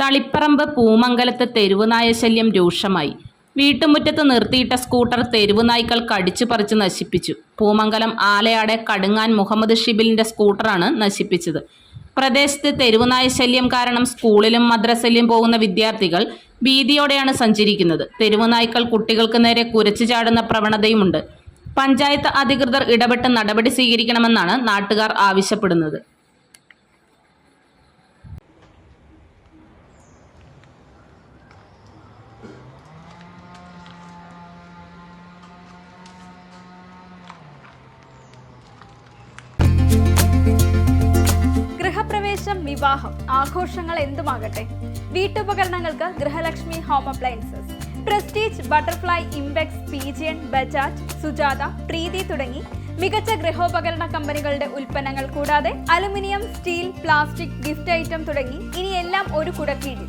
തളിപ്പറമ്പ് പൂമംഗലത്ത് തെരുവുനായ ശല്യം രൂക്ഷമായി. വീട്ടുമുറ്റത്ത് നിർത്തിയിട്ട സ്കൂട്ടർ തെരുവുനായ്ക്കൾ കടിച്ചു പറിച്ച് നശിപ്പിച്ചു. പൂമംഗലം ആലയാടെ കടുങ്ങാൻ മുഹമ്മദ് ഷിബിലിന്റെ സ്കൂട്ടറാണ് നശിപ്പിച്ചത്. പ്രദേശത്ത് തെരുവുനായ ശല്യം കാരണം സ്കൂളിലും മദ്രസയിലും പോകുന്ന വിദ്യാർത്ഥികൾ ഭീതിയോടെയാണ് സഞ്ചരിക്കുന്നത്. തെരുവുനായ്ക്കൾ കുട്ടികൾക്ക് നേരെ കുരച്ചു ചാടുന്ന പ്രവണതയുമുണ്ട്. പഞ്ചായത്ത് അധികൃതർ ഇടപെട്ട് നടപടി സ്വീകരിക്കണമെന്നാണ് നാട്ടുകാർ ആവശ്യപ്പെടുന്നത്. ഗൃഹപ്രവേശം വിവാഹം ആഘോഷങ്ങൾ എന്തുമാകട്ടെ? വീട്ടുപകരണങ്ങൾക്ക് Grihalakshmi home appliances Prestige Butterfly Imbex Pigeon Bajaj Sujata Preethi തുടങ്ങി മികച്ച ഗൃഹോപകരണ കമ്പനികളുടെ ഉൽപ്പന്നങ്ങൾ കൂടാതെ aluminium steel plastic gift item തുടങ്ങി ഇനിയെല്ലാം ഒരു കുടക്കീഴിൽ.